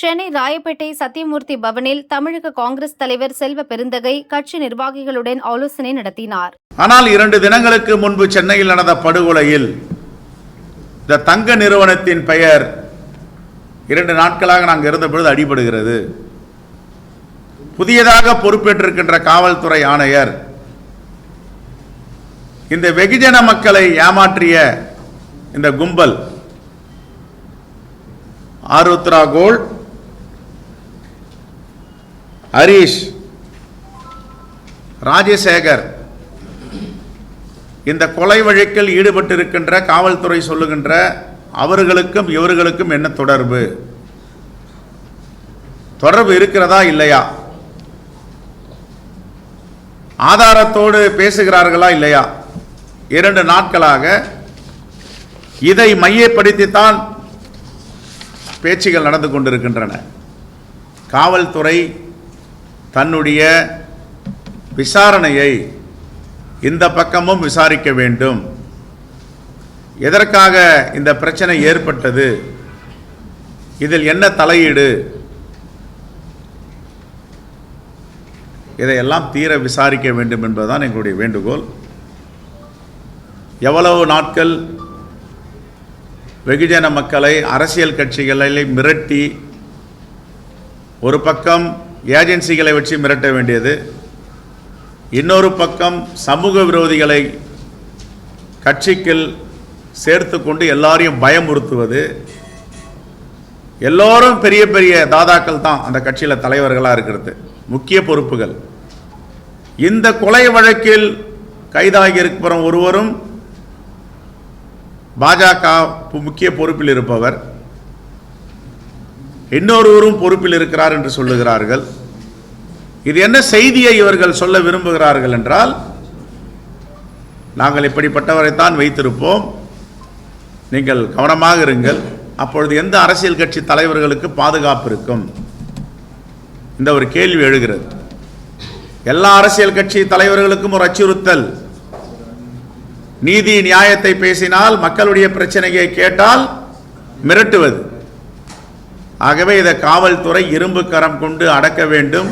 சென்னை ராயப்பேட்டை சத்தியமூர்த்தி பவனில் தமிழக காங்கிரஸ் தலைவர் செல்வ பெருந்தகை கட்சி நிர்வாகிகளுடன் ஆலோசனை நடத்தினார். ஆனால் இரண்டு தினங்களுக்கு முன்பு சென்னையில் நடந்த படுகொலையில் இந்த தங்க நிறுவனத்தின் பெயர் இரண்டு நாட்களாக நாங்கள் இருந்த பொழுது அடிபடுகிறது. புதியதாக பொறுப்பேற்றிருக்கின்ற காவல்துறை ஆணையர் இந்த வெகுஜன மக்களை ஏமாற்றிய இந்த கும்பல் ஆருத்ரா கோல்ட் ஹரீஷ் ராஜசேகர் இந்த கொலை வழக்கில் ஈடுபட்டிருக்கின்ற காவல்துறை சொல்லுகின்ற அவர்களுக்கும் இவர்களுக்கும் என்ன தொடர்பு? தொடர்பு இருக்கிறதா இல்லையா? ஆதாரத்தோடு பேசுகிறார்களா இல்லையா? இரண்டு நாட்களாக இதை மையப்படுத்தித்தான் பேச்சுகள் நடந்து கொண்டிருக்கின்றன. காவல்துறை தன்னுடைய விசாரணையை இந்த பக்கமும் விசாரிக்க வேண்டும். எதற்காக இந்த பிரச்சனை ஏற்பட்டது? இதில் என்ன தலையீடு? இதையெல்லாம் தீர விசாரிக்க வேண்டும் என்பதுதான் எங்களுடைய வேண்டுகோள். எவ்வளவு நாட்கள் வெகுஜன மக்களை அரசியல் கட்சிகளை மிரட்டி ஒரு பக்கம் ஏஜென்சிகளை வச்சு மிரட்ட வேண்டியது. இன்னொரு பக்கம் சமூக விரோதிகளை கட்சிக்குள் சேர்த்து கொண்டு எல்லாரையும் பயமுறுத்துவது. எல்லோரும் பெரிய பெரிய தாதாக்கள் தான் அந்த கட்சியில் தலைவர்களாக இருக்கிறது. முக்கிய பொறுப்புகள். இந்த கொலை வழக்கில் கைதாகி இருக்கிற ஒருவரும் பாஜக முக்கிய பொறுப்பில் இருப்பவர். இன்னொருவரும் பொறுப்பில் இருக்கிறார் என்று சொல்லுகிறார்கள். இது என்ன செய்தியை இவர்கள் சொல்ல விரும்புகிறார்கள் என்றால் நாங்கள் இப்படிப்பட்டவரைத்தான் வைத்திருப்போம். நீங்கள் கவனமாக இருங்கள். அப்பொழுது எந்த அரசியல் கட்சி தலைவர்களுக்கு பாதுகாப்பு இருக்கும்? இந்த ஒரு கேள்வி எழுகிறது. எல்லா அரசியல் கட்சி தலைவர்களுக்கும் ஒரு அச்சுறுத்தல். நீதி நியாயத்தை பேசினால் மக்களுடைய பிரச்சனையை கேட்டால் மிரட்டுவது. ஆகவே இதை காவல்துறை இரும்பு கரம் கொண்டு அடக்க வேண்டும்.